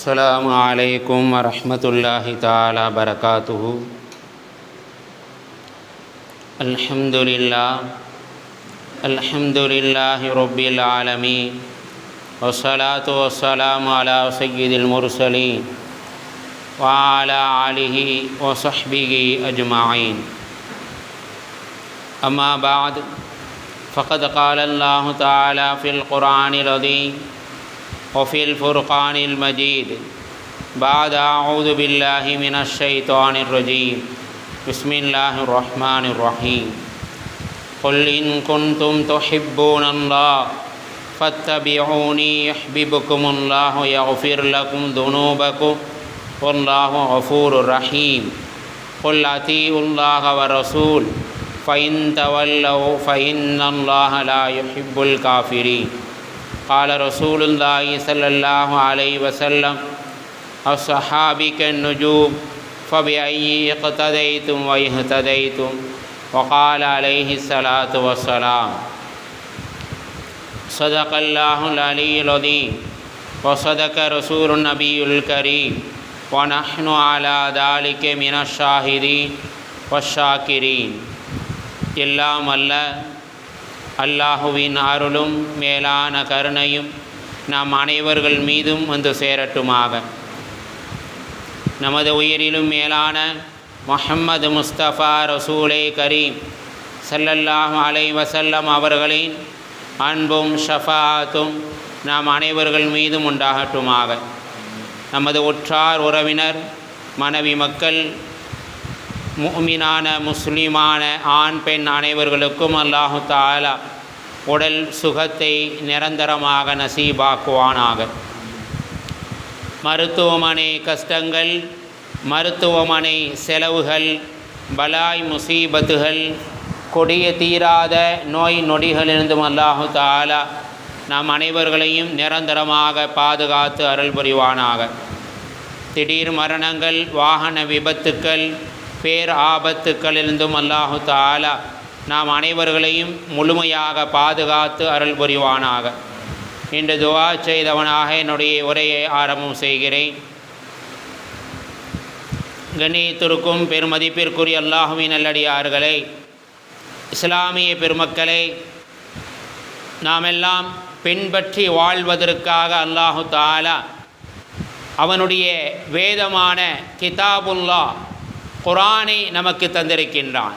السلام علیکم ورحمۃ اللہ تعالی وبرکاتہ الحمد للہ الحمد للہ رب العالمین وصلاة والسلام على سید المرسلین وعلى آلہ وصحبہ اجمعین۔ اما بعد، فقد قال اللہ تعالی فی القرآن العظیم۔ وفي الفرقان المجيد. بعد أعوذ بالله من الشيطان الرجيم. بسم الله الرحمن الرحيم. قل إن كنتم تحبون الله فاتبعوني يحببكم الله يغفر لكم ذنوبكم والله غفور رحيم. قل أطيعوا الله والرسول فإن تولوا فإن الله لا يحب الكافرين. قال رسول اللہ صلی اللہ علیہ وسلم اور صحابی کے نجوب فب عی قطدئی تم وقال علیہ الصلاة والسلام، صدق اللہ علی الدین وصدق رسول النبی الکریم، ونحن على ذلك من الشاهدين والشاكرين اللہ ملّہ அல்லாஹுவின் அருளும் மேலான கருணையும் நாம் அனைவர்கள் மீதும் வந்து சேரட்டுமாக. நமது உயிரிலும் மேலான முஹம்மது முஸ்தபா ரசூலே கரீம் சல்லல்லாஹ் அலை வசல்லம் அவர்களின் அன்பும் ஷஃபாத்தும் நாம் அனைவர்கள் மீதும் உண்டாகட்டுமாக. நமது உற்றார் உறவினர் மனைவி மக்கள் முமினான முஸ்லிமான ஆண் பெண் அனைவர்களுக்கும் அல்லாஹு தாலா உடல் சுகத்தை நிரந்தரமாக நசீபாக்குவானாக. மருத்துவமனை கஷ்டங்கள் மருத்துவமனை செலவுகள் பலாய் முசீபத்துகள் கொடிய தீராத நோய் நொடிகளிலிருந்தும் அல்லாஹு தாலா நாம் அனைவர்களையும் நிரந்தரமாக பாதுகாத்து அருள் புரிவானாக. திடீர் மரணங்கள் வாகன விபத்துக்கள் பேர் ஆபத்துக்களிலிருந்தும் அல்லாஹு தாலா நாம் அனைவர்களையும் முழுமையாக பாதுகாத்து அருள் புரிவானாக. இன்று துவா செய்தவனாக என்னுடைய உரையை ஆரம்பம் செய்கிறேன். கண்ணியத்திற்கும் பெருமதிப்பிற்குரிய அல்லாஹுவின் நல்லடியார்களே இஸ்லாமிய பெருமக்களை நாமெல்லாம் பின்பற்றி வாழ்வதற்காக அல்லாஹு தாலா அவனுடைய வேதமான கிதாபுல்லா குரானை நமக்கு தந்திருக்கின்றான்.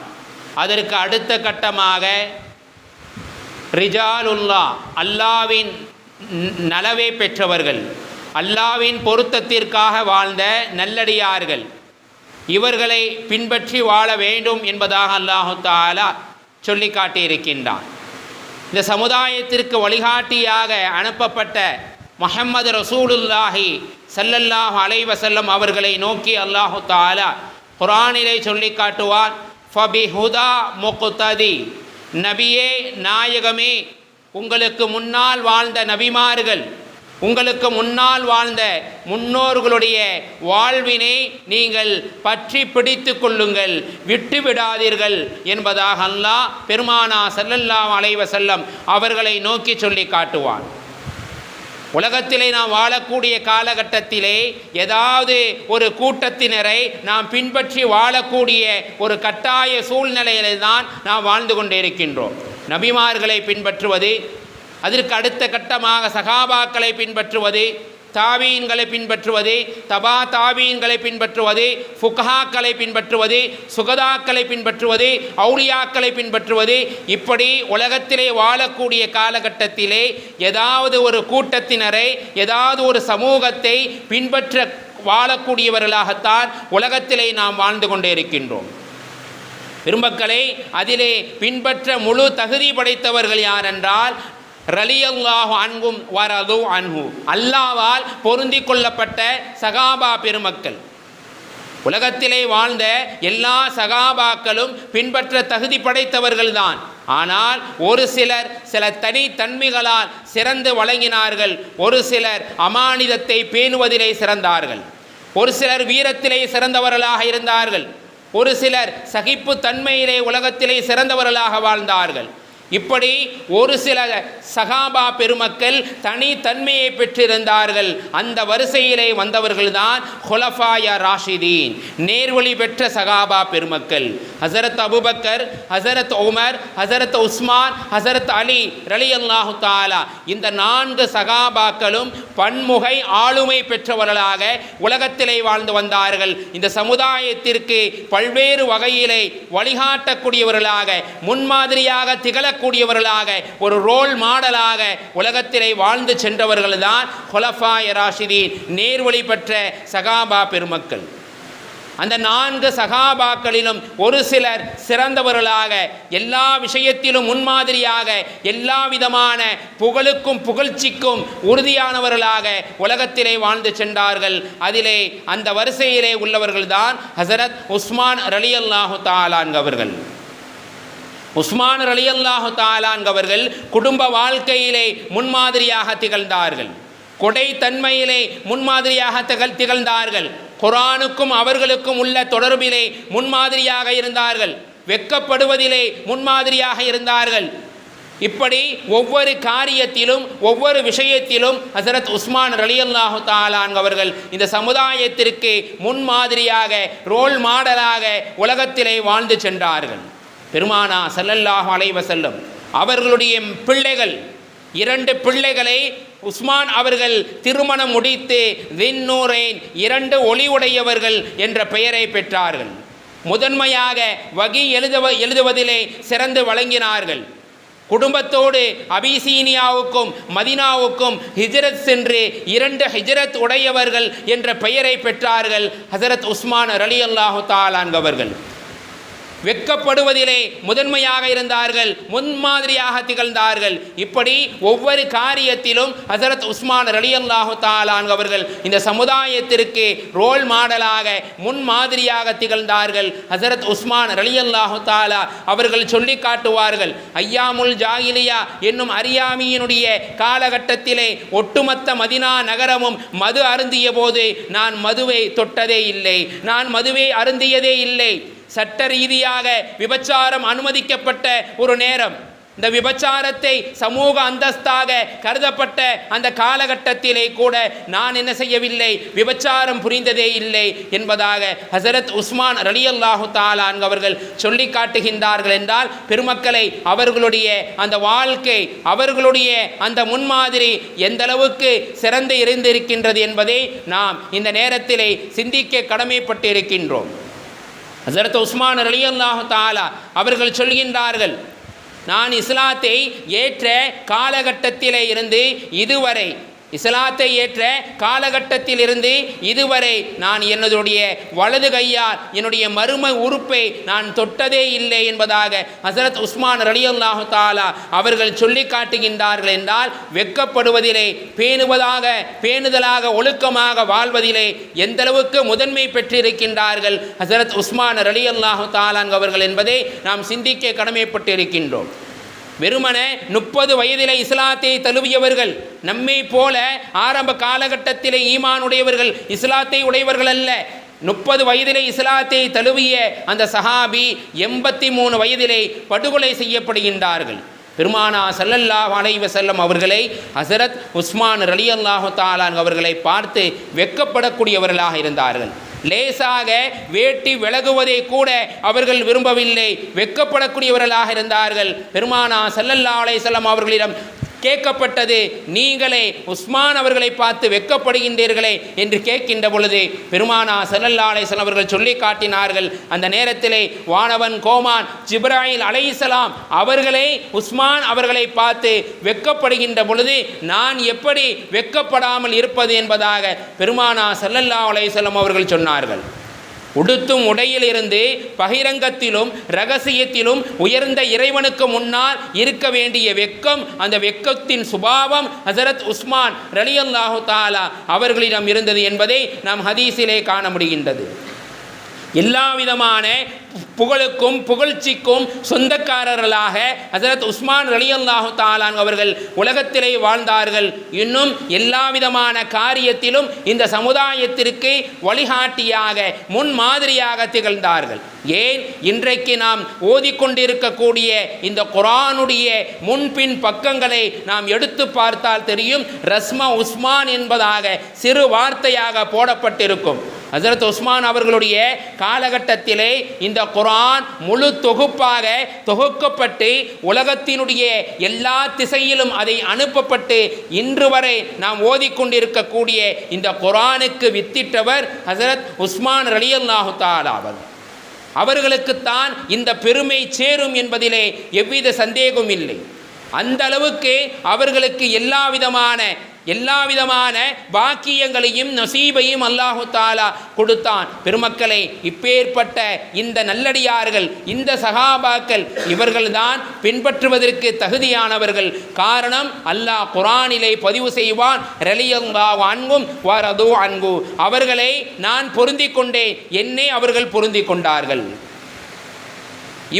அதற்கு அடுத்த கட்டமாக ரிஜாலுல்லா அல்லாவின் நலவை பெற்றவர்கள் அல்லாவின் பொருத்தத்திற்காக வாழ்ந்த நல்லடியார்கள் இவர்களை பின்பற்றி வாழ வேண்டும் என்பதாக அல்லாஹு தாலா சொல்லி காட்டியிருக்கின்றான். இந்த சமுதாயத்திற்கு வழிகாட்டியாக அனுப்பப்பட்ட முஹம்மது ரசூலுல்லாஹி சல்லல்லாஹு அலைவசல்லம் அவர்களை நோக்கி அல்லாஹு தாலா குரானிலே சொல்லி காட்டுவார் ஃபபி ஹுதா முகுத்ததி நபியே நாயகமே உங்களுக்கு முன்னால் வாழ்ந்த நபிமார்கள் உங்களுக்கு முன்னால் வாழ்ந்த முன்னோர்களுடைய வாழ்வினை நீங்கள் பற்றி பிடித்து கொள்ளுங்கள் விட்டு விடாதீர்கள் என்பதாக அல்லாஹ் பெருமானா செல்லல்லாம் அலைவ செல்லம் அவர்களை நோக்கி சொல்லி காட்டுவான். உலகத்திலே நாம் வாழக்கூடிய காலகட்டத்திலே ஏதாவது ஒரு கூட்டத்தினரை நாம் பின்பற்றி வாழக்கூடிய ஒரு கட்டாய சூழ்நிலையிலே தான் நாம் வாழ்ந்து கொண்டே இருக்கின்றோம். நபிமார்களை பின்பற்றுவது அதற்கு அடுத்த கட்டமாக சகாபாக்களை பின்பற்றுவது தாவீன்களை பின்பற்றுவது தபா தாவீன்களை பின்பற்றுவது ஃபுகாக்களை பின்பற்றுவது சுகதாக்களை பின்பற்றுவது அவுளியாக்களை பின்பற்றுவது இப்படி உலகத்திலே வாழக்கூடிய காலகட்டத்திலே ஏதாவது ஒரு கூட்டத்தினரை ஏதாவது ஒரு சமூகத்தை பின்பற்ற வாழக்கூடியவர்களாகத்தான் உலகத்திலே நாம் வாழ்ந்து கொண்டே இருக்கின்றோம். பெருமக்களை அதிலே பின்பற்ற முழு தகுதி படைத்தவர்கள் யார் என்றால் ரலியல்லாஹு அன்பும் வரது அன்பு அல்லாவால் பொருந்தி கொள்ளப்பட்ட சகாபா பெருமக்கள். உலகத்திலே வாழ்ந்த எல்லா சகாபாக்களும் பின்பற்ற தகுதி படைத்தவர்கள்தான். ஆனால் ஒரு சிலர் சில தனித்தன்மைகளால் சிறந்து வழங்கினார்கள். ஒரு சிலர் அமானிதத்தை பேணுவதிலே சிறந்தார்கள். ஒரு சிலர் வீரத்திலே சிறந்தவர்களாக இருந்தார்கள். ஒரு சிலர் சகிப்பு தன்மையிலே உலகத்திலே சிறந்தவர்களாக வாழ்ந்தார்கள். இப்படி ஒரு சில சகாபா பெருமக்கள் தனித்தன்மையை பெற்றிருந்தார்கள். அந்த வரிசையிலே வந்தவர்கள்தான் ஹொலஃபாயா ராஷிதீன் நேர்வழி பெற்ற சகாபா பெருமக்கள். ஹசரத் அபுபக்கர் ஹசரத் உமர் ஹசரத் உஸ்மான் ஹசரத் அலி ரலி அல்லாஹு தாலா இந்த நான்கு சகாபாக்களும் பன்முகை ஆளுமை பெற்றவர்களாக உலகத்திலே வாழ்ந்து வந்தார்கள். இந்த சமுதாயத்திற்கு பல்வேறு வகையிலே வழிகாட்டக்கூடியவர்களாக முன்மாதிரியாக திகழ செல்லக்கூடியவர்களாக ஒரு ரோல் மாடலாக உலகத்திலே வாழ்ந்து சென்றவர்கள் தான் ஹொலஃபா எராஷிதீன் நேர்வழி பெற்ற சகாபா பெருமக்கள். அந்த நான்கு சகாபாக்களிலும் ஒரு சிலர் சிறந்தவர்களாக எல்லா விஷயத்திலும் முன்மாதிரியாக எல்லா விதமான புகழுக்கும் புகழ்ச்சிக்கும் உறுதியானவர்களாக உலகத்திலே வாழ்ந்து சென்றார்கள். அதிலே அந்த வரிசையிலே உள்ளவர்கள்தான் ஹசரத் உஸ்மான் ரலி அல்லாஹு தாலான் அவர்கள். உஸ்மான் அலி அல்லாஹு தாலான் அவர்கள் குடும்ப வாழ்க்கையிலே முன்மாதிரியாக திகழ்ந்தார்கள். கொடை தன்மையிலே முன்மாதிரியாக திகழ் திகழ்ந்தார்கள். குரானுக்கும் அவர்களுக்கும் உள்ள தொடர்பிலே முன்மாதிரியாக இருந்தார்கள். வெட்கப்படுவதிலே முன்மாதிரியாக இருந்தார்கள். இப்படி ஒவ்வொரு காரியத்திலும் ஒவ்வொரு விஷயத்திலும் ஹசரத் உஸ்மான் ரலியல்லாஹு தாலான் அவர்கள் இந்த சமுதாயத்திற்கு முன்மாதிரியாக ரோல் மாடலாக உலகத்திலே வாழ்ந்து சென்றார்கள். பெருமானா சல்லல்லாஹ் அலைவ செல்லும் அவர்களுடைய பிள்ளைகள் இரண்டு பிள்ளைகளை உஸ்மான் அவர்கள் திருமணம் முடித்து விண்ணூரேன் இரண்டு ஒளி உடையவர்கள் என்ற பெயரை பெற்றார்கள். முதன்மையாக வகி எழுதுவ எழுதுவதிலே சிறந்து வழங்கினார்கள். குடும்பத்தோடு அபிசீனியாவுக்கும் மதினாவுக்கும் ஹிஜரத் சென்று இரண்டு ஹிஜரத் உடையவர்கள் என்ற பெயரை பெற்றார்கள் ஹசரத் உஸ்மான் ரலி அல்லாஹு தாலான்கவர்கள் வெட்கப்படுவதிலே முதன்மையாக இருந்தார்கள் முன்மாதிரியாக திகழ்ந்தார்கள். இப்படி ஒவ்வொரு காரியத்திலும் ஹசரத் உஸ்மான் ரலி அல்லாஹு தாலான் அவர்கள் இந்த சமுதாயத்திற்கு ரோல் மாடலாக முன்மாதிரியாக திகழ்ந்தார்கள். ஹசரத் உஸ்மான் ரலி அல்லாஹு தாலா அவர்கள் சொல்லி காட்டுவார்கள் ஐயாமுல் ஜாகிலியா என்னும் அறியாமியினுடைய காலகட்டத்திலே ஒட்டுமொத்த மதினா நகரமும் மது அருந்திய போது நான் மதுவை தொட்டதே இல்லை நான் மதுவை அருந்தியதே இல்லை. சட்ட ரீதியாக விபச்சாரம் அனுமதிக்கப்பட்ட ஒரு நேரம். இந்த விபச்சாரத்தை சமூக அந்தஸ்தாக கருதப்பட்ட அந்த காலகட்டத்திலே கூட நான் என்ன செய்யவில்லை விபச்சாரம் புரிந்ததே இல்லை என்பதாக ஹசரத் உஸ்மான் ரலி அல்லாஹு தாலான் அவர்கள் சொல்லி காட்டுகின்றார்கள் என்றால் பெருமக்களை அவர்களுடைய அந்த வாழ்க்கை அவர்களுடைய அந்த முன்மாதிரி எந்தளவுக்கு சிறந்து இருந்திருக்கின்றது என்பதை நாம் இந்த நேரத்திலே சிந்திக்க கடமைப்பட்டு இருக்கின்றோம் ஹசரத் உஸ்மான் அலி அல்லாஹு தாலா அவர்கள் சொல்கின்றார்கள் நான் இஸ்லாத்தை ஏற்ற காலகட்டத்திலே இருந்து இதுவரை இஸ்லாத்தை ஏற்ற காலகட்டத்தில் இருந்து இதுவரை நான் என்னுடைய வலது கையால் என்னுடைய மறுமை உறுப்பை நான் தொட்டதே இல்லை என்பதாக ஹசரத் உஸ்மான் ரலி அல்லாஹு தாலா அவர்கள் சொல்லி காட்டுகின்றார்கள் என்றால் வெக்கப்படுவதிலே பேணுவதாக பேணுதலாக ஒழுக்கமாக வாழ்வதிலே எந்தளவுக்கு முதன்மை பெற்றிருக்கின்றார்கள் ஹசரத் உஸ்மான் ரலி அல்லாஹு தாலான் அவர்கள் என்பதை நாம் சிந்திக்க கடமைப்பட்டு இருக்கின்றோம் வெறுமனே முப்பது வயதிலே இஸ்லாத்தை தழுவியவர்கள் நம்மை போல ஆரம்ப காலகட்டத்திலே ஈமானுடையவர்கள் இஸ்லாத்தை உடையவர்கள் அல்ல. முப்பது வயதிலே இஸ்லாத்தை தழுவிய அந்த சஹாபி எண்பத்தி மூணு வயதிலே படுகொலை செய்யப்படுகின்றார்கள். பெருமானா சல்லல்லாஹ் அலைவ செல்லம் அவர்களை ஹசரத் உஸ்மான் ரலி அல்லாஹு தாலான் அவர்களை பார்த்து வெட்கப்படக்கூடியவர்களாக இருந்தார்கள். லேசாக வேட்டி விலகுவதை கூட அவர்கள் விரும்பவில்லை. வெட்கப்படக்கூடியவர்களாக இருந்தார்கள். பெருமானா சல்லல்லா அலைசல்லம் அவர்களிடம் கேட்கப்பட்டது. நீங்களே உஸ்மான் அவர்களை பார்த்து வெட்கப்படுகின்றீர்களே என்று கேட்கின்ற பொழுது பெருமானா சல்லல்லா அலைசலம் அவர்கள் சொல்லி காட்டினார்கள். அந்த நேரத்திலே வானவன் கோமான் ஜிப்ராயில் அலைசலாம் அவர்களே உஸ்மான் அவர்களை பார்த்து வெட்கப்படுகின்ற பொழுது நான் எப்படி வெட்கப்படாமல் இருப்பது என்பதாக பெருமானா சல்லல்லா அலைசலம் அவர்கள் சொன்னார்கள். உடுத்தும் உடையிலிருந்து பகிரங்கத்திலும் ரகசியத்திலும் உயர்ந்த இறைவனுக்கு முன்னால் இருக்க வேண்டிய வெக்கம் அந்த வெக்கத்தின் சுபாவம் ஹசரத் உஸ்மான் ரலியல்லாஹு தாலா அவர்களிடம் இருந்தது என்பதை நாம் ஹதீஸிலே காண முடிகின்றது. எல்லா விதமான புகழுக்கும் புகழ்ச்சிக்கும் சொந்தக்காரர்களாக ஹசரத் உஸ்மான் ரலி அல்லாஹு தாலான் அவர்கள் உலகத்திலே வாழ்ந்தார்கள். இன்னும் எல்லா விதமான காரியத்திலும் இந்த சமுதாயத்திற்கு வழிகாட்டியாக முன்மாதிரியாக திகழ்ந்தார்கள். ஏன்? இன்றைக்கு நாம் ஓதிக்கொண்டிருக்கக்கூடிய இந்த குரானுடைய முன்பின் பக்கங்களை நாம் எடுத்து பார்த்தால் தெரியும். ரஸ்மா உஸ்மான் என்பதாக சிறு வார்த்தையாக போடப்பட்டிருக்கும். ஹசரத் உஸ்மான் அவர்களுடைய காலகட்டத்திலே இந்த குரான் முழு தொகுப்பாக தொகுக்கப்பட்டு உலகத்தினுடைய எல்லா திசையிலும் அதை அனுப்பப்பட்டு இன்று வரை நாம் ஓதிக்கொண்டிருக்கக்கூடிய இந்த குரானுக்கு வித்திட்டவர் ஹசரத் உஸ்மான் ரலியல்லாஹு தாலா அவர் அவர்களுக்குத்தான் இந்த பெருமை சேரும் என்பதிலே எவ்வித சந்தேகமும் இல்லை. அந்த அளவுக்கு அவர்களுக்கு எல்லா விதமான எல்லா விதமான பாக்கியங்களையும் நசீபையும் அல்லாஹு தாலா கொடுத்தான். பெருமக்களை இப்பேற்பட்ட இந்த நல்லடியார்கள் இந்த சகாபாக்கள் இவர்கள்தான் பின்பற்றுவதற்கு தகுதியானவர்கள். காரணம் அல்லாஹ் குரானிலே பதிவு செய்வான் ரலியல்லா அன்பும் வரது அன்பு அவர்களை நான் பொருந்திக் கொண்டேன் என்னை அவர்கள் பொருந்திக் கொண்டார்கள்.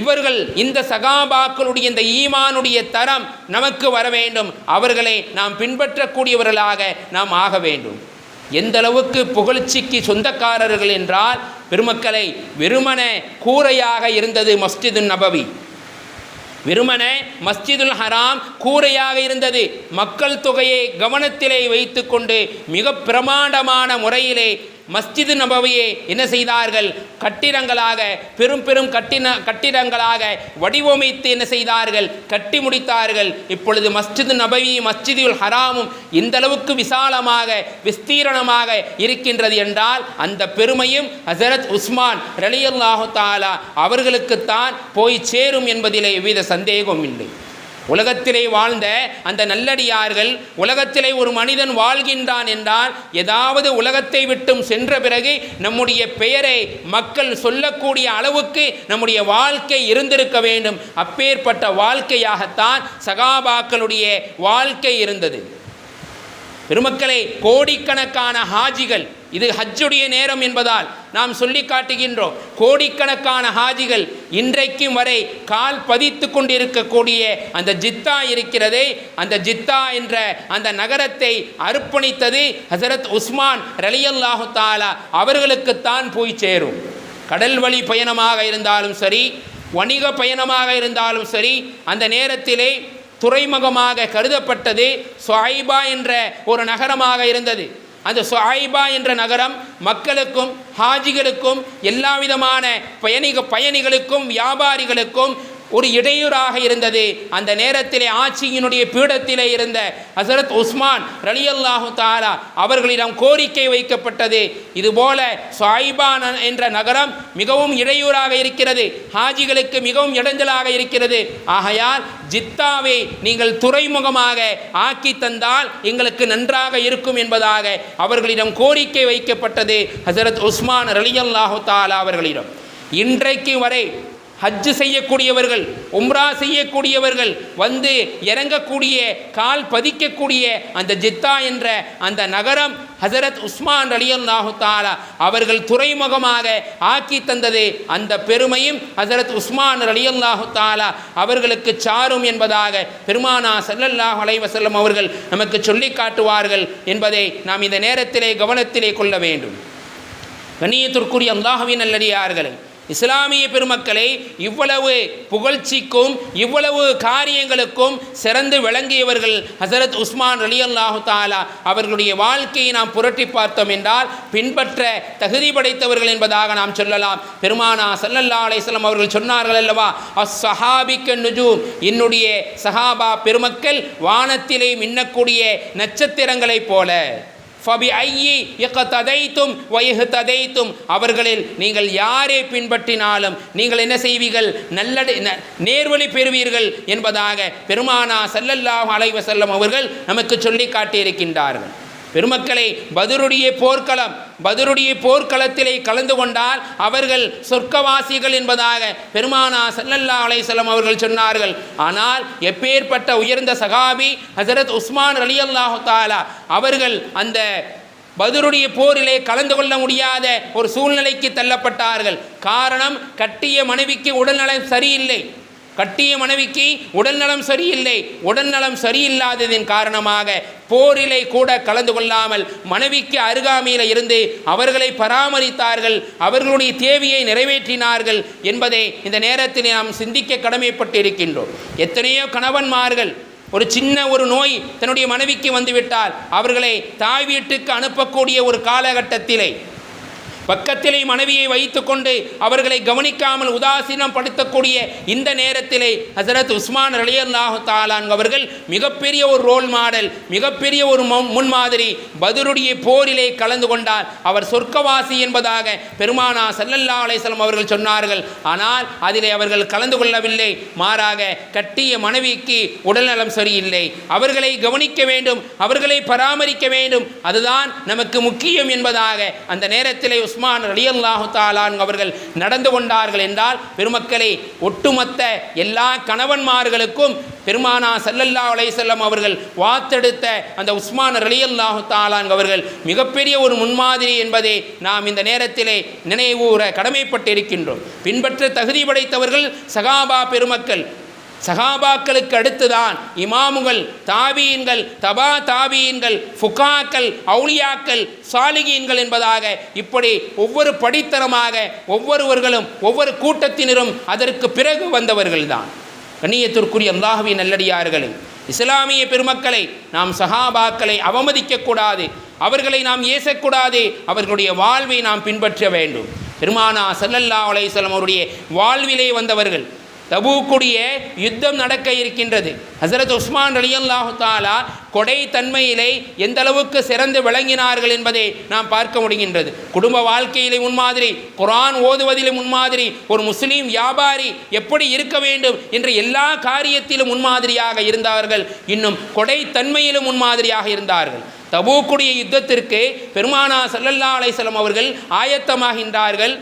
இவர்கள் இந்த சகாபாக்களுடைய இந்த ஈமானுடைய தரம் நமக்கு வர வேண்டும். அவர்களை நாம் பின்பற்றக்கூடியவர்களாக நாம் ஆக வேண்டும். எந்த அளவுக்கு புகழ்ச்சிக்கு சொந்தக்காரர்கள் என்றால் பெருமக்களை வெறுமன கூரையாக இருந்தது மஸ்ஜிது நபவி. வெறுமன மஸ்ஜிதுல் ஹராம் கூரையாக இருந்தது. மக்கள் தொகையை கவனத்திலே வைத்துக்கொண்டு மிக பிரமாண்டமான முறையிலே மஸ்ஜிது நபவியை என்ன செய்தார்கள்? கட்டிடங்களாக பெரும் பெரும் கட்டின கட்டிடங்களாக வடிவமைத்து என்ன செய்தார்கள்? கட்டி முடித்தார்கள். இப்பொழுது மஸ்ஜிது நபவியும் மஸ்ஜிதுல் ஹராமும் இந்த அளவுக்கு விசாலமாக விஸ்தீரணமாக இருக்கின்றது என்றால் அந்த பெருமையும் ஹசரத் உஸ்மான் ரலியல்லாஹு தாலா அவர்களுக்குத்தான் போய் சேரும் என்பதிலே எவ்வித சந்தேகமும் இல்லை. உலகத்திலே வாழ்ந்த அந்த நல்லடியார்கள் உலகத்திலே ஒரு மனிதன் வாழ்கின்றான் என்றால் ஏதாவது உலகத்தை விட்டும் சென்ற பிறகு நம்முடைய பெயரை மக்கள் சொல்லக்கூடிய அளவுக்கு நம்முடைய வாழ்க்கை இருந்திருக்க வேண்டும். அப்பேற்பட்ட வாழ்க்கையாகத்தான் சகாபாக்களுடைய வாழ்க்கை இருந்தது. பெருமக்களை கோடிக்கணக்கான ஹாஜிகள் இது ஹஜ்ஜுடைய நேரம் என்பதால் நாம் சொல்லி காட்டுகின்றோம். கோடிக்கணக்கான ஹாஜிகள் இன்றைக்கும் வரை கால் பதித்து கொண்டிருக்கக்கூடிய அந்த ஜித்தா இருக்கிறதே அந்த ஜித்தா என்ற அந்த நகரத்தை அர்ப்பணித்தது ஹசரத் உஸ்மான் ரலியல்லாஹு தாலா அவர்களுக்குத்தான் போய் சேரும். கடல் வழி பயணமாக இருந்தாலும் சரி வணிக பயணமாக இருந்தாலும் சரி அந்த நேரத்திலே துறைமுகமாக கருதப்பட்டது சுவைபா என்ற ஒரு நகரமாக இருந்தது. அந்த சுவைபா என்ற நகரம் மக்களுக்கும் ஹாஜிகளுக்கும் எல்லா விதமான பயணிக பயணிகளுக்கும் வியாபாரிகளுக்கும் ஒரு இடையூறாக இருந்தது. அந்த நேரத்திலே ஆட்சியினுடைய பீடத்திலே இருந்த ஹசரத் உஸ்மான் ரலியல்லாஹு தாலா அவர்களிடம் கோரிக்கை வைக்கப்பட்டது. இதுபோல சாய்பான் என்ற நகரம் மிகவும் இடையூறாக இருக்கிறது. ஹாஜிகளுக்கு மிகவும் இடைஞ்சலாக இருக்கிறது. ஆகையால் ஜித்தாவை நீங்கள் துறைமுகமாக ஆக்கி தந்தால் எங்களுக்கு நன்றாக இருக்கும் என்பதாக அவர்களிடம் கோரிக்கை வைக்கப்பட்டது ஹசரத் உஸ்மான் ரலியல்லாஹு தாலா அவர்களிடம். இன்றைக்கு வரை ஹஜ்ஜு செய்யக்கூடியவர்கள் உம்ரா செய்யக்கூடியவர்கள் வந்து இறங்கக்கூடிய கால் பதிக்கக்கூடிய அந்த ஜித்தா என்ற அந்த நகரம் ஹசரத் உஸ்மான் அலியல் தாலா அவர்கள் துறைமுகமாக ஆக்கி தந்தது. அந்த பெருமையும் ஹசரத் உஸ்மான் அலியல் தாலா அவர்களுக்கு சாரும் என்பதாக பெருமானா சல்லல்லாஹ் அலைவசல்லம் அவர்கள் நமக்கு சொல்லி காட்டுவார்கள் என்பதை நாம் இந்த நேரத்திலே கவனத்திலே கொள்ள வேண்டும். கண்ணியத்திற்குரிய அல்லாஹுவின் நல்லடியார்களை இஸ்லாமிய பெருமக்களை இவ்வளவு புகழ்ச்சிக்கும் இவ்வளவு காரியங்களுக்கும் சிறந்து விளங்கியவர்கள் ஹசரத் உஸ்மான் அலி அல்லாஹு தாலா அவர்களுடைய வாழ்க்கையை நாம் புரட்டி பார்த்தோம் என்றால் பின்பற்ற தகுதி படைத்தவர்கள் என்பதாக நாம் சொல்லலாம். பெருமானா சல்லல்லா அலிஸ்லாம் அவர்கள் சொன்னார்கள் அல்லவா அஸ்ஸஹாபிக்க நுஜூம். என்னுடைய சஹாபா பெருமக்கள் வானத்திலே மின்னக்கூடிய நட்சத்திரங்களைப் போல. ஃபபி ஐயி வைகு ததைத்தும் அவர்களில் நீங்கள் யாரை பின்பற்றினாலும் நீங்கள் என்ன செய்வீர்கள்? நல்ல நேர்வழி பெறுவீர்கள் என்பதாக பெருமானா செல்லல்லாஹ் அலைவசல்லம் அவர்கள் நமக்கு சொல்லி காட்டியிருக்கின்றார்கள். பெருமக்களை பதருடைய போர்க்களம் பதருடைய போர்க்களத்திலே கலந்து கொண்டால் அவர்கள் சொர்க்கவாசிகள் என்பதாக பெருமானா சல்லல்லா அலைசல்லம் அவர்கள் சொன்னார்கள். ஆனால் எப்பேற்பட்ட உயர்ந்த சகாபி ஹசரத் உஸ்மான் அலி அல்லாஹு தாலா அவர்கள் அந்த பதுருடைய போரிலே கலந்து கொள்ள முடியாத ஒரு சூழ்நிலைக்கு தள்ளப்பட்டார்கள். காரணம் கட்டிய மனைவிக்கு உடல்நலம் சரியில்லை. கட்டிய மனைவிக்கு உடல்நலம் சரியில்லை. உடல்நலம் சரியில்லாததின் காரணமாக போரிலே கூட கலந்து கொள்ளாமல் மனைவிக்கு அருகாமையில் இருந்து அவர்களை பராமரித்தார்கள். அவர்களுடைய தேவையை நிறைவேற்றினார்கள் என்பதை இந்த நேரத்தில் நாம் சிந்திக்க கடமைப்பட்டு இருக்கின்றோம். எத்தனையோ கணவன்மார்கள் ஒரு சின்ன ஒரு நோய் தன்னுடைய மனைவிக்கு வந்துவிட்டால் அவர்களை தாய் வீட்டுக்கு அனுப்பக்கூடிய ஒரு காலகட்டத்திலே பக்கத்திலே மனைவியை வைத்துக்கொண்டு அவர்களை கவனிக்காமல் உதாசீனம் படுத்தக்கூடிய இந்த நேரத்திலே ஹசரத் உஸ்மான் ரலியல்லாஹு தாலான் அவர்கள் மிகப்பெரிய ஒரு ரோல் மாடல் மிகப்பெரிய ஒரு முன்மாதிரி பதிலுடைய போரிலே கலந்து கொண்டால் அவர் சொர்க்கவாசி என்பதாக பெருமானா சல்லல்லா அலைசலம் அவர்கள் சொன்னார்கள். ஆனால் அதிலே அவர்கள் கலந்து கொள்ளவில்லை. மாறாக கட்டிய மனைவிக்கு உடல்நலம் சரியில்லை. அவர்களை கவனிக்க வேண்டும் அவர்களை பராமரிக்க வேண்டும். அதுதான் நமக்கு முக்கியம் என்பதாக அந்த நேரத்திலே உஸ்மான் ரலியல்லாஹு தாலான் அவர்கள் நடந்து கொண்டார்கள் என்றால் பெருமக்களை ஒட்டுமொத்த எல்லா கணவன்மார்களுக்கும் பெருமானா சல்லல்லா அலைஹிஸ்ஸலாம் அவர்கள் வாத்தெடுத்த அந்த உஸ்மான் ரலியல்லாஹு தாலான் அவர்கள் மிகப்பெரிய ஒரு முன்மாதிரி என்பதை நாம் இந்த நேரத்திலே நினைவூற கடமைப்பட்டிருக்கின்றோம். பின்பற்ற தகுதி படைத்தவர்கள் சகாபா பெருமக்கள். சகாபாக்களுக்கு அடுத்துதான் இமாமுகள் தாபீன்கள் தபா தாபீன்கள் ஃபுகாக்கள் அவுளியாக்கள் சாலிகீன்கள் என்பதாக இப்படி ஒவ்வொரு படித்தரமாக ஒவ்வொருவர்களும் ஒவ்வொரு கூட்டத்தினரும் அதற்கு பிறகு வந்தவர்கள்தான். கண்ணியத்திற்குரிய அல்லாஹுவின் நல்லடியார்களே இஸ்லாமிய பெருமக்களை நாம் சஹாபாக்களை அவமதிக்கக்கூடாது அவர்களை நாம் ஏசக்கூடாது அவர்களுடைய வாழ்வை நாம் பின்பற்ற வேண்டும். பெருமானா சல்லல்லா அலைஹிஸ்ஸலாம் அவருடைய வாழ்விலே வந்தவர்கள் தபூக்குடைய யுத்தம் நடக்க இருக்கின்றது. ஹசரத் உஸ்மான் அலியல்லாஹு தாலா கொடை தன்மையிலே எந்த அளவுக்கு சிறந்து விளங்கினார்கள் என்பதை நாம் பார்க்க முடிகின்றது. குடும்ப வாழ்க்கையிலே முன்மாதிரி குரான் ஓதுவதிலே முன்மாதிரி ஒரு முஸ்லீம் வியாபாரி எப்படி இருக்க வேண்டும் என்ற எல்லா காரியத்திலும் முன்மாதிரியாக இருந்தார்கள். இன்னும் கொடை தன்மையிலும் முன்மாதிரியாக இருந்தார்கள். தபூக்குடைய யுத்தத்திற்கு பெருமானா சல்லல்லா அலைசலம் அவர்கள் ஆயத்தமாகின்றார்கள்.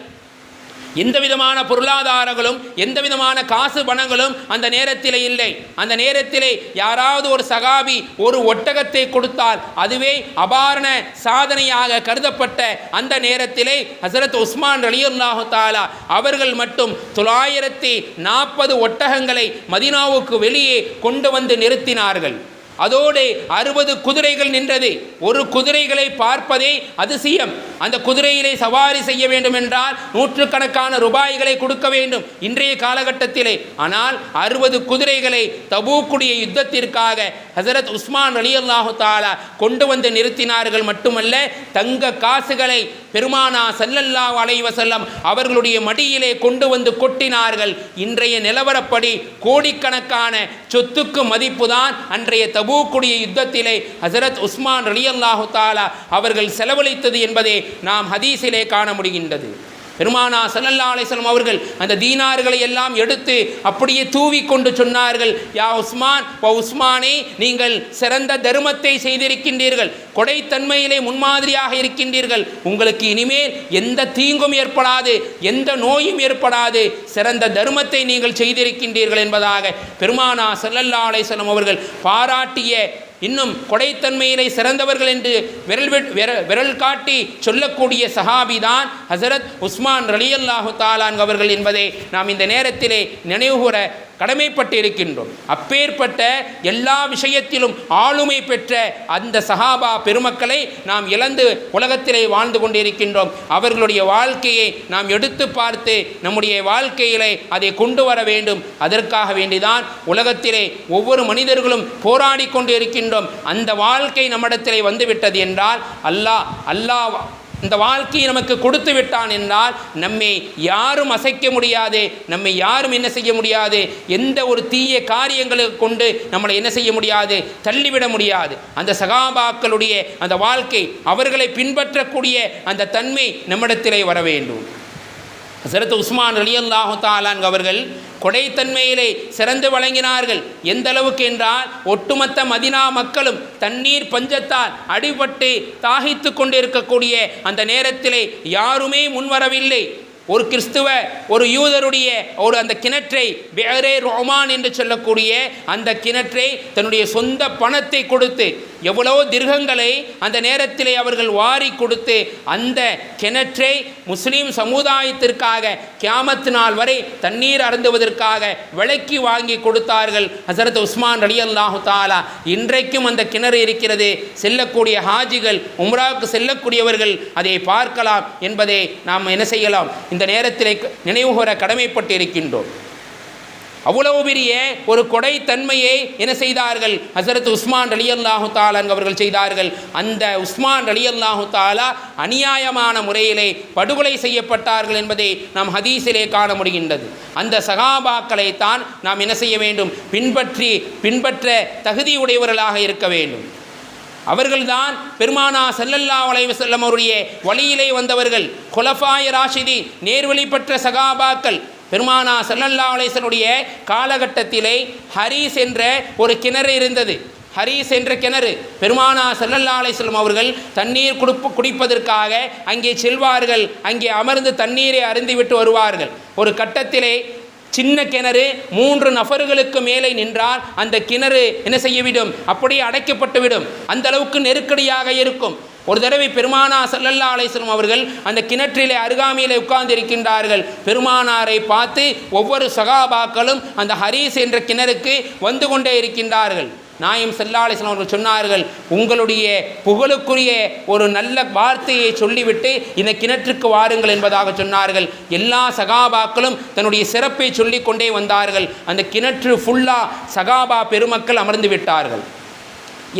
எந்த விதமான பொருளாதாரங்களும் எந்த விதமான காசு பணங்களும் அந்த நேரத்தில் இல்லை. அந்த நேரத்தில் யாராவது ஒரு சகாபி ஒரு ஒட்டகத்தை கொடுத்தால் அதுவே அபாரண சாதனையாக கருதப்பட்ட அந்த நேரத்திலே ஹசரத் உஸ்மான் ரலியல்லாஹு தாலா அவர்கள் மட்டும் தொள்ளாயிரத்தி நாற்பது ஒட்டகங்களை மதினாவுக்கு வெளியே கொண்டு வந்து நிறுத்தினார்கள். அதோடு அறுபது குதிரைகள் நின்றது. ஒரு குதிரைகளை பார்ப்பதே அதிசயம். அந்த குதிரையிலே சவாரி செய்ய வேண்டும் என்றால் நூற்றுக்கணக்கான ரூபாய்களை கொடுக்க வேண்டும் இன்றைய காலகட்டத்திலே. ஆனால் அறுபது குதிரைகளை தபூக்குடைய யுத்தத்திற்காக ஹசரத் உஸ்மான் அலி அல்லாஹு தாலா கொண்டு வந்து நிறுத்தினார்கள் மட்டுமல்ல தங்க காசுகளை பெருமானா செல்லல்லா அலைவசல்லம் அவர்களுடைய மடியிலே கொண்டு வந்து கொட்டினார்கள். இன்றைய நிலவரப்படி கோடிக்கணக்கான சொத்துக்கு மதிப்புதான் அன்றைய தபூக்குடைய யுத்தத்திலே ஹசரத் உஸ்மான் ரலியல்லாஹு தாலா அவர்கள் செலவழித்தது என்பதை நாம் ஹதீஸிலே காண முடிகின்றது. பெருமானா சல்லல்லா அலிஸ்லாம் அவர்கள் அந்த தீனார்களை எல்லாம் எடுத்து அப்படியே தூவி கொண்டு சொன்னார்கள் யா உஸ்மான் ஓ உஸ்மானே நீங்கள் சிறந்த தர்மத்தை செய்திருக்கின்றீர்கள் கொடைத்தன்மையிலே முன்மாதிரியாக இருக்கின்றீர்கள் உங்களுக்கு இனிமேல் எந்த தீங்கும் ஏற்படாது எந்த நோயும் ஏற்படாது சிறந்த தர்மத்தை நீங்கள் செய்திருக்கின்றீர்கள் என்பதாக பெருமானா சல்லல்லா அலிஸ்லாம் அவர்கள் பாராட்டிய இன்னும் கொடைத்தன்மையிலே சிறந்தவர்கள் என்று விரல் விர- விரல் காட்டி சொல்லக்கூடிய சஹாபிதான் ஹசரத் உஸ்மான் ரலியல்லாஹு தாலான் அவர்கள் என்பதை நாம் இந்த நேரத்திலே நினைவுகூர கடமைப்பட்டு இருக்கின்றோம் அப்பேற்பட்ட எல்லா விஷயத்திலும் ஆளுமை பெற்ற அந்த சஹாபா பெருமக்களை நாம் இழந்து உலகத்திலே வாழ்ந்து கொண்டிருக்கின்றோம். அவர்களுடைய வாழ்க்கையை நாம் எடுத்து பார்த்து நம்முடைய வாழ்க்கையிலே அதை கொண்டு வர வேண்டும். அதற்காக வேண்டிதான் உலகத்திலே ஒவ்வொரு மனிதர்களும் போராடி கொண்டு இருக்கின்றோம் அந்த வாழ்க்கை நம்மிடத்திலே வந்துவிட்டது என்றால் அல்லாஹ் அல்லாஹ் இந்த வாழ்க்கையை நமக்கு கொடுத்து விட்டான் என்றால் நம்மை யாரும் அசைக்க முடியாது நம்மை யாரும் என்ன செய்ய முடியாது எந்த ஒரு தீய காரியங்களை கொண்டு நம்மளை என்ன செய்ய முடியாது தள்ளிவிட முடியாது. அந்த சகாபாக்களுடைய அந்த வாழ்க்கை அவர்களை பின்பற்றக்கூடிய அந்த தன்மை நம்மிடத்திலே வர வேண்டும். சிறத்து உஸ்மான் ரலியல்லாஹு தாலான் அவர்கள் கொடைத்தன்மையிலே சிறந்து வழங்கினார்கள். எந்த அளவுக்கு என்றால் ஒட்டுமொத்த மதினா மக்களும் தண்ணீர் பஞ்சத்தால் அடிபட்டு தாகித்து கொண்டிருக்கக்கூடிய அந்த நேரத்திலே யாருமே முன்வரவில்லை. ஒரு கிறிஸ்துவ ஒரு யூதருடைய ஒரு அந்த கிணற்றை வேறே ரோமான் என்று சொல்லக்கூடிய அந்த கிணற்றை தன்னுடைய சொந்த பணத்தை கொடுத்து எவ்வளோ திருகங்களை அந்த நேரத்திலே அவர்கள் வாரி கொடுத்து அந்த கிணற்றை முஸ்லீம் சமுதாயத்திற்காக கியாமத்து நாள் வரை தண்ணீர் அருந்துவதற்காக விலைக்கு வாங்கி கொடுத்தார்கள். ஹசரத் உஸ்மான் அலி அல்லாஹு தாலா இன்றைக்கும் அந்த கிணறு இருக்கிறது. செல்லக்கூடிய ஹாஜிகள் உம்ராவுக்கு செல்லக்கூடியவர்கள் அதை பார்க்கலாம் என்பதை நாம் என்ன செய்யலாம்? இந்த நேரத்திலே நினைவுகூர கடமைப்பட்டு இருக்கின்றோம் அவ்வளவு பெரிய ஒரு கொடை தன்மையை என்ன செய்தார்கள்? ஹசரத் உஸ்மான் அலி அல்லாஹு தாலான் அவர்கள் செய்தார்கள். அந்த உஸ்மான் அலி அல்லாஹு தாலா அநியாயமான முறையிலே படுகொலை செய்யப்பட்டார்கள் என்பதை நாம் ஹதீஸிலே காண முடிகின்றது. அந்த சகாபாக்களை தான் நாம் என்ன செய்ய வேண்டும்? பின்பற்றி பின்பற்ற தகுதியுடையவர்களாக இருக்க வேண்டும். அவர்கள்தான் பெருமானா செல்லல்லா வளைவு செல்லம் அவருடைய வழியிலே வந்தவர்கள். குலஃபாய ராஷிதி நேர்வழி பெற்ற சகாபாக்கள். பெருமானா செல்லல்லா காலகட்டத்திலே ஹரீஸ் என்ற ஒரு கிணறு இருந்தது. ஹரீஸ் என்ற கிணறு. பெருமானா செல்லல்லா அலைசல்லம் அவர்கள் தண்ணீர் குடிப்பு குடிப்பதற்காக அங்கே செல்வார்கள். அங்கே அமர்ந்து தண்ணீரை அருந்திவிட்டு வருவார்கள். ஒரு கட்டத்திலே சின்ன கிணறு மூன்று நபர்களுக்கு மேலே நின்றால் அந்த கிணறு என்ன செய்யவிடும் அப்படியே அடைக்கப்பட்டுவிடும் அந்த அளவுக்கு நெருக்கடியாக இருக்கும். ஒரு தடவை பெருமானா சல்லல்லா அலிஸ்லம் அவர்கள் அந்த கிணற்றிலே அருகாமையிலே உட்கார்ந்திருக்கின்றார்கள். பெருமானாரை பார்த்து ஒவ்வொரு சகாபாக்களும் அந்த ஹரீஸ் என்ற கிணறுக்கு வந்து கொண்டே இருக்கின்றார்கள். நாயம் செல்லாலேசன் அவர்கள் சொன்னார்கள் உங்களுடைய புகழுக்குரிய ஒரு நல்ல வார்த்தையை சொல்லிவிட்டு இந்த கிணற்றுக்கு வாருங்கள் என்பதாக சொன்னார்கள். எல்லா சகாபாக்களும் தன்னுடைய சிறப்பை சொல்லிக்கொண்டே வந்தார்கள். அந்த கிணற்று ஃபுல்லாக சகாபா பெருமக்கள் அமர்ந்து விட்டார்கள்.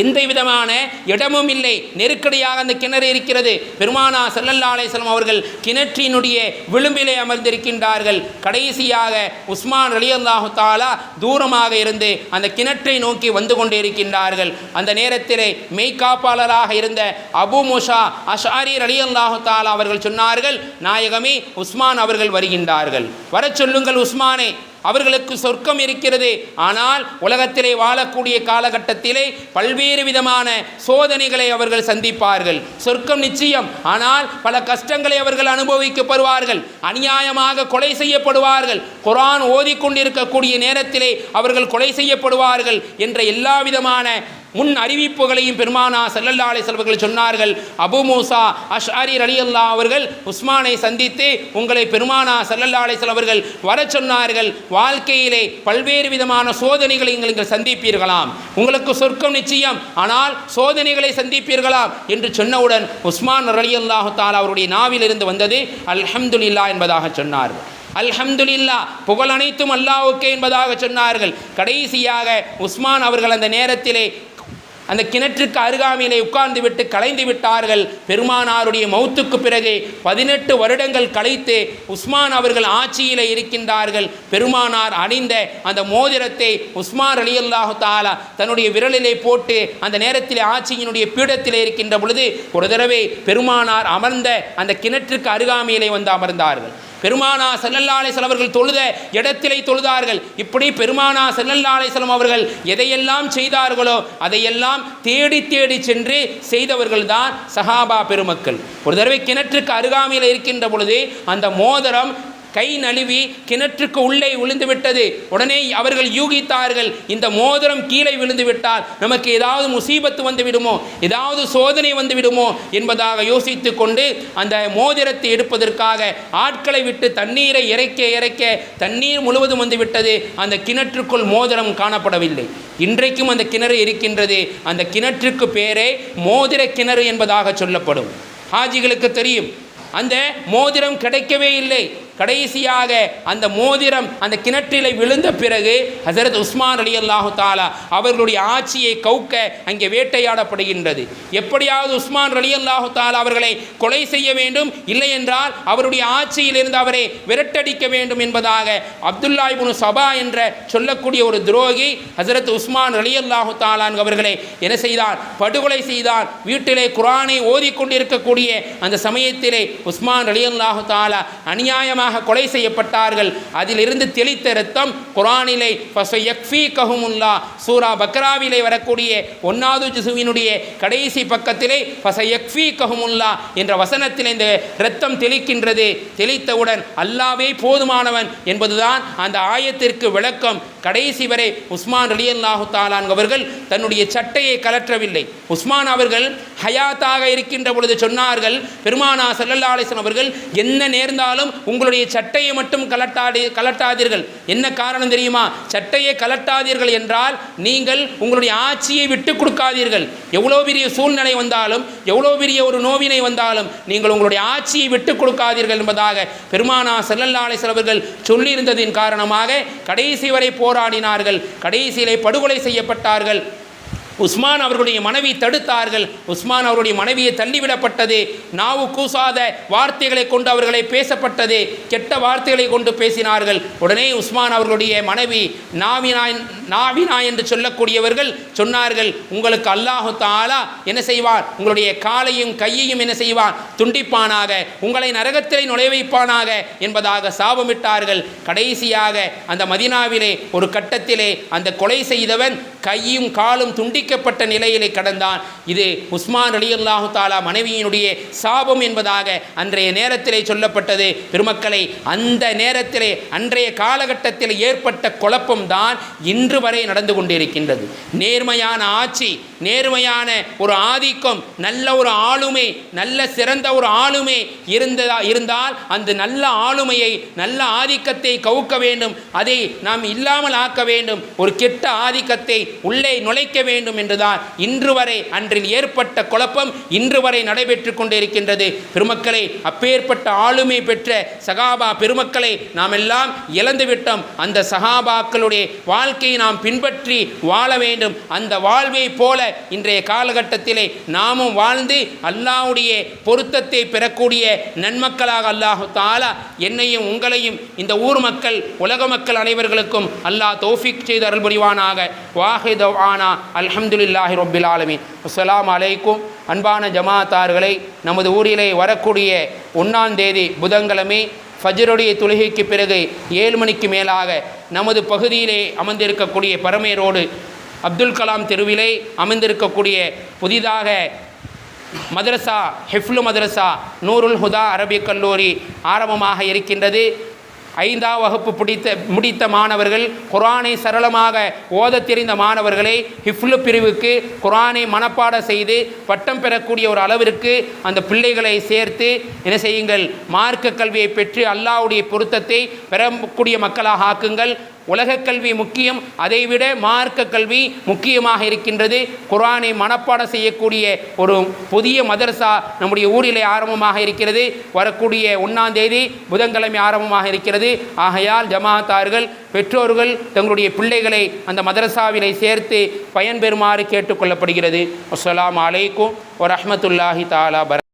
எந்த விதமான இடமும் இல்லை. நெருக்கடியாக அந்த கிணறு இருக்கிறது. பெருமானா செல்லல்லா அலிஸ்லாம் அவர்கள் கிணற்றினுடைய விளிம்பிலே அமர்ந்திருக்கின்றார்கள். கடைசியாக உஸ்மான் அலி அல்லாஹு தாலா தூரமாக இருந்து அந்த கிணற்றை நோக்கி வந்து கொண்டே இருக்கின்றார்கள் அந்த நேரத்திலே மெய்காப்பாளராக இருந்த அபு முஷா அஷாரி அலி அல்லாஹு தாலா அவர்கள் சொன்னார்கள் நாயகமே உஸ்மான் அவர்கள் வருகின்றார்கள். வர சொல்லுங்கள் உஸ்மானே. அவர்களுக்கு சொர்க்கம் இருக்கிறது. ஆனால் உலகத்திலே வாழக்கூடிய காலகட்டத்திலே பல்வேறு விதமான சோதனைகளை அவர்கள் சந்திப்பார்கள். சொர்க்கம் நிச்சயம். ஆனால் பல கஷ்டங்களை அவர்கள் அனுபவிக்கப்படுவார்கள். அநியாயமாக கொலை செய்யப்படுவார்கள். குரான் ஓதிக்கொண்டிருக்கக்கூடிய நேரத்திலே அவர்கள் கொலை செய்யப்படுவார்கள் என்ற எல்லா விதமான முன் அறிவிப்புகளையும் பெருமானா செல்லல்லா அலை செல்வர்கள் சொன்னார்கள். அபு மூசா அஷாரி அலி அல்லா அவர்கள் உஸ்மானை சந்தித்து உங்களை பெருமானா செல்லல்லா அலை செல்வர்கள் வர சொன்னார்கள். வாழ்க்கையிலே பல்வேறு விதமான சோதனைகளை நீங்கள் சந்திப்பீர்களாம். உங்களுக்கு சொர்க்கம் நிச்சயம். ஆனால் சோதனைகளை சந்திப்பீர்களாம் என்று சொன்னவுடன் உஸ்மான் அலி அல்லாஹு தாலா அவருடைய நாவிலிருந்து வந்தது அல்ஹம்துலில்லா என்பதாக சொன்னார்கள். அல்ஹம்துலில்லா புகழ் அனைத்தும் அல்லாவுக்கே என்பதாக சொன்னார்கள். கடைசியாக உஸ்மான் அவர்கள் அந்த நேரத்திலே அந்த கிணற்றுக்கு அருகாமையிலே உட்கார்ந்து விட்டு கலைந்து விட்டார்கள். பெருமானாருடைய மௌத்துக்கு பிறகு பதினெட்டு வருடங்கள் கழித்து உஸ்மான் அவர்கள் ஆட்சியில் இருக்கின்றார்கள். பெருமானார் அணிந்த அந்த மோதிரத்தை உஸ்மான் அலி அல்லாஹு தாலா தன்னுடைய விரலிலே போட்டு அந்த நேரத்தில் ஆட்சியினுடைய பீடத்தில் இருக்கின்ற பொழுது ஒரு தடவை பெருமானார் அமர்ந்த அந்த கிணற்றுக்கு அருகாமையிலே வந்து அமர்ந்தார்கள். பெருமானா செல்லல்லாலேசல் அவர்கள் தொழுத இடத்திலே தொழுதார்கள். இப்படி பெருமானா செல்லல்லாலேசலம் அவர்கள் எதையெல்லாம் செய்தார்களோ அதையெல்லாம் தேடி தேடி சென்று செய்தவர்கள் தான் சஹாபா பெருமக்கள். ஒரு தடவை கிணற்றுக்கு அருகாமையில் இருக்கின்ற பொழுது அந்த மோதிரம் கை நழுவி கிணற்றுக்கு உள்ளே விழுந்து விட்டது உடனே அவர்கள் யூகித்தார்கள் இந்த மோதிரம் கீழே விழுந்து விட்டால் நமக்கு ஏதாவது முசீபத்து வந்து விடுமோ ஏதாவது சோதனை வந்து விடுமோ என்பதாக யோசித்து கொண்டு அந்த மோதிரத்தை எடுப்பதற்காக ஆட்களை விட்டு தண்ணீரை இறைக்க இறைக்க தண்ணீர் முழுவதும் வந்து விட்டது அந்த கிணற்றுக்குள் மோதிரம் காணப்படவில்லை. இன்றைக்கும் அந்த கிணறு இருக்கின்றது. அந்த கிணற்றுக்கு பேரே மோதிர கிணறு என்பதாக சொல்லப்படும். ஹாஜிகளுக்கு தெரியும். அந்த மோதிரம் கிடைக்கவே இல்லை. கடைசியாக அந்த மோதிரம் அந்த கிணற்றிலை விழுந்த பிறகு ஹசரத் உஸ்மான் அலி அல்லாஹு தாலா அவர்களுடைய ஆட்சியை கவுக்க அங்கே வேட்டையாடப்படுகின்றது. எப்படியாவது உஸ்மான் அலி அல்லாஹு தாலா அவர்களை கொலை செய்ய வேண்டும் இல்லை என்றால் அவருடைய ஆட்சியில் இருந்து அவரை விரட்டடிக்க வேண்டும் என்பதாக அப்துல்லா சபா என்ற சொல்லக்கூடிய ஒரு துரோகி ஹசரத் உஸ்மான் அலி அல்லாஹு தாலான் அவர்களை என்ன செய்தார் படுகொலை செய்தார் வீட்டிலே குரானை ஓதிக்கொண்டிருக்கக்கூடிய அந்த சமயத்திலே உஸ்மான் அலி அல்லாஹு தாலா அநியாயமாக அநியாயமாக கொலை செய்யப்பட்டார்கள். அதிலிருந்து தெளித்த இரத்தம் குரானிலே கஹுமுல்லா சூரா பக்ராவிலே வரக்கூடிய ஒன்னாவது ஜிசுவினுடைய கடைசி பக்கத்திலே ஃபசயக்ஃபி கஹுமுல்லா என்ற வசனத்தில் இந்த இரத்தம் தெளிக்கின்றது. தெளித்தவுடன் அல்லாவே போதுமானவன் என்பதுதான் அந்த ஆயத்திற்கு விளக்கம். கடைசி வரை உஸ்மான் அலி அல்லாஹு தாலான் அவர்கள் தன்னுடைய சட்டையை கலற்றவில்லை. உஸ்மான் அவர்கள் ஹயாத்தாக இருக்கின்ற பொழுது சொன்னார்கள் பெருமானா சல்லல்லா அலிஸ்லாம் அவர்கள் என்ன நேர்ந்தாலும் உங்களுடைய சட்டையை மட்டும் கலட்டாடி கலட்டாதீர்கள். என்ன காரணம் தெரியுமா? சட்டையை கலட்டாதீர்கள் என்றால் நீங்கள் உங்களுடைய ஆட்சியை விட்டு கொடுக்காதீர்கள். எவ்வளோ பெரிய சூழ்நிலை வந்தாலும் எவ்வளோ பெரிய ஒரு நோவினை வந்தாலும் நீங்கள் உங்களுடைய ஆட்சியை விட்டு கொடுக்காதீர்கள் என்பதாக பெருமானா செல்லல்லாலை அலிஸ்லாம் சொல்லியிருந்ததின் காரணமாக கடைசி வரை போராடினார்கள். கடைசியிலே படுகொலை செய்யப்பட்டார்கள். உஸ்மான் அவர்களுடைய மனைவி தடுத்தார்கள். உஸ்மான் அவருடைய மனைவியை தள்ளிவிடப்பட்டது. நாவு கூசாத வார்த்தைகளை கொண்டு அவர்களை பேசப்பட்டது. கெட்ட வார்த்தைகளை கொண்டு பேசினார்கள். உடனே உஸ்மான் அவர்களுடைய மனைவி நாவினாய் நாவினா என்று சொல்லக்கூடியவர்கள் சொன்னார்கள் உங்களுக்கு அல்லாஹு தாலா என்ன செய்வார்? உங்களுடைய காலையும் கையையும் என்ன செய்வார்? துண்டிப்பானாக உங்களை நரகத்திலே நுழை வைப்பானாக? என்பதாக சாபமிட்டார்கள். கடைசியாக அந்த மதினாவிலே ஒரு கட்டத்திலே அந்த கொலை செய்தவன் கையும் காலும் துண்டி துண்டிக்கப்பட்ட நிலையிலே கடந்தான். இது உஸ்மான் அலி அல்லாஹு தாலா மனைவியினுடைய சாபம் என்பதாக அன்றைய நேரத்திலே சொல்லப்பட்டது. பெருமக்களை அந்த நேரத்திலே அன்றைய காலகட்டத்தில் ஏற்பட்ட குழப்பம்தான் இன்று வரை நடந்து கொண்டிருக்கின்றது. நேர்மையான ஆட்சி நேர்மையான ஒரு ஆதிக்கம் நல்ல ஒரு ஆளுமை நல்ல சிறந்த ஒரு ஆளுமை இருந்ததா இருந்தால் அந்த நல்ல ஆளுமையை நல்ல ஆதிக்கத்தை கவுக்க வேண்டும். அதை நாம் இல்லாமல் ஆக்க வேண்டும். ஒரு கெட்ட ஆதிக்கத்தை உள்ளே நுழைக்க வேண்டும் என்றுதான் இன்று வரை அன்றில் ஏற்பட்ட குழப்பம் இன்று வரை நடைபெற்று கொண்டிருக்கின்றது. பெருமக்களை அப்பேற்பட்ட ஆளுமை பெற்ற சகாபா பெருமக்களை நாம் எல்லாம் இழந்துவிட்டோம் அந்த சகாபாக்களுடைய வாழ்க்கையை நாம் பின்பற்றி வாழ வேண்டும். அந்த வாழ்வை போல இன்றைய காலகட்டத்திலே நாமும் வாழ்ந்து அல்லாவுடைய பொருத்தத்தை பெறக்கூடிய நன்மக்களாக அல்லாஹு தாலா என்னையும் உங்களையும் இந்த ஊர் மக்கள் உலக மக்கள் அனைவர்களுக்கும் அல்லாஹ் தௌஃபிக் செய்து அருள் புரிவானாக வாஹித் ஆனா அல்ஹம்துலில்லாஹி ரொபில் ஆலமின். அஸ்லாம் அலைக்கும். அன்பான ஜமாத்தார்களை நமது ஊரிலே வரக்கூடிய ஒன்றாம் தேதி புதன்கிழமை ஃபஜருடைய தொழுகைக்கு பிறகு ஏழு மணிக்கு மேலாக நமது பகுதியிலே அமர்ந்திருக்கக்கூடிய பரமேரோடு அப்துல் கலாம் தெருவிலே அமைந்திருக்கக்கூடிய புதிதாக மதரசா ஹெஃப்லு மதரசா நூருல் ஹுதா அரபிக் கல்லூரி ஆரம்பமாக இருக்கின்றது. ஐந்தாம் வகுப்பு பிடித்த முடித்த மாணவர்கள் குரானை சரளமாக ஓத தெரிந்த மாணவர்களை ஹிஃப்லு பிரிவுக்கு குரானை மனப்பாட செய்து பட்டம் பெறக்கூடிய ஒரு அளவிற்கு அந்த பிள்ளைகளை சேர்த்து என்ன செய்யுங்கள் மார்க்க கல்வியை பெற்று அல்லாவுடைய பொருத்தத்தை பெறக்கூடிய மக்களாக ஆக்குங்கள். உலக கல்வி முக்கியம் அதைவிட மார்க்க கல்வி முக்கியமாக இருக்கின்றது. குரானை மனப்பாடம் செய்யக்கூடிய ஒரு புதிய மதரசா நம்முடைய ஊரிலே ஆரம்பமாக இருக்கிறது. வரக்கூடிய ஒன்றாம் தேதி புதன்கிழமை ஆரம்பமாக இருக்கிறது. ஆகையால் ஜமாத்தார்கள் பெற்றோர்கள் தங்களுடைய பிள்ளைகளை அந்த மதரசாவிலே சேர்த்து பயன்பெறுமாறு கேட்டுக்கொள்ளப்படுகிறது. அஸ்லாம் அலைக்கும் ஒரு ரஹமத்துல்லாஹி தாலா பர